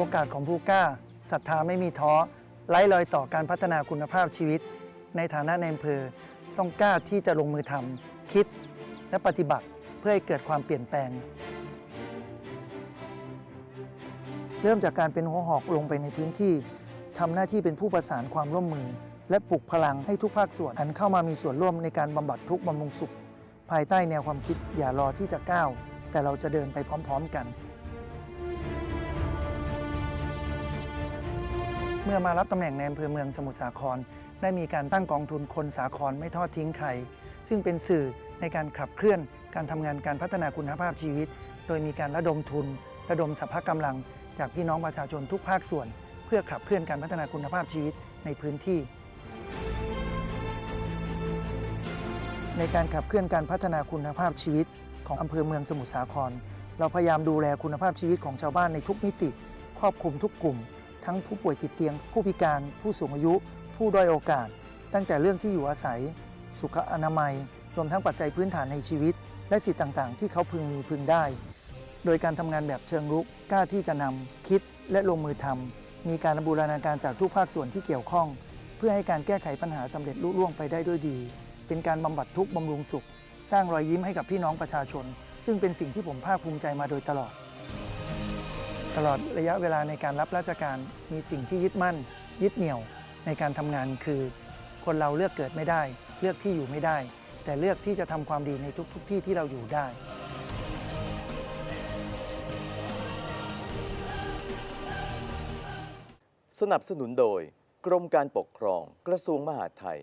โอกาสของผู้กล้าศรัทธาไม่มีท้อไร้รอยต่อการพัฒนาคุณภาพชีวิต ในฐานะในอำเภอต้องกล้าที่จะลงมือทำคิด และปฏิบัติเพื่อให้เกิดความเปลี่ยนแปลง เริ่มจากการเป็นหัวหอกลงไปในพื้นที่ทำหน้าที่เป็นผู้ประสานความร่วมมือ และปลุกพลังให้ทุกภาคส่วนหันเข้ามามีส่วนร่วมในการบำบัดทุกข์บำรุงสุข ภายใต้แนวความคิดอย่ารอที่จะก้าว แต่เราจะเดินไปพร้อม ๆ กัน เมื่อมารับตำแหน่งในอำเภอเมืองสมุทรสาคร ได้มีการตั้งกองทุนคนสาครไม่ทอดทิ้งใคร ซึ่งเป็นสื่อในการขับเคลื่อน การทำงานการพัฒนาคุณภาพชีวิต โดยมีการระดมทุน ระดมสรรพกำลัง จากพี่น้องประชาชนทุกภาคส่วน เพื่อขับเคลื่อนการพัฒนาคุณภาพชีวิตในพื้นที่ ในการขับเคลื่อนการพัฒนาคุณภาพชีวิตของอำเภอเมืองสมุทรสาคร เราพยายามดูแลคุณภาพชีวิตของชาวบ้านในทุกมิติ ครอบคลุมทุกกลุ่ม ทั้งผู้ป่วยติดเตียง ผู้พิการ ผู้สูงอายุ ผู้ด้อยโอกาส ตั้งแต่เรื่องที่อยู่อาศัย สุขอนามัย รวมทั้งปัจจัยพื้นฐานในชีวิต และสิทธิต่างๆ ที่เขาพึงมีพึงได้ โดยการทำงานแบบเชิงรุกกล้าที่จะนำคิดและลงมือทำมีการบูรณาการจากทุกภาคส่วนที่เกี่ยวข้อง เพื่อให้การแก้ไขปัญหาสำเร็จลุล่วงไปได้ด้วยดี เป็นการบำบัดทุกข์บำรุงสุข สร้างรอยยิ้มให้กับพี่น้องประชาชน ซึ่งเป็นสิ่งที่ผมภาคภูมิใจมาโดยตลอด ตลอดระยะเวลาในการรับราชการมีสิ่งที่ยึดมั่น ยึดเหนี่ยวในการทำงานคือ คนเราเลือกเกิดไม่ได้ เลือกที่อยู่ไม่ได้ แต่เลือกที่จะทำความดีในทุกๆที่ที่เราอยู่ได้ สนับสนุนโดย กรมการปกครองกระทรวงมหาดไทย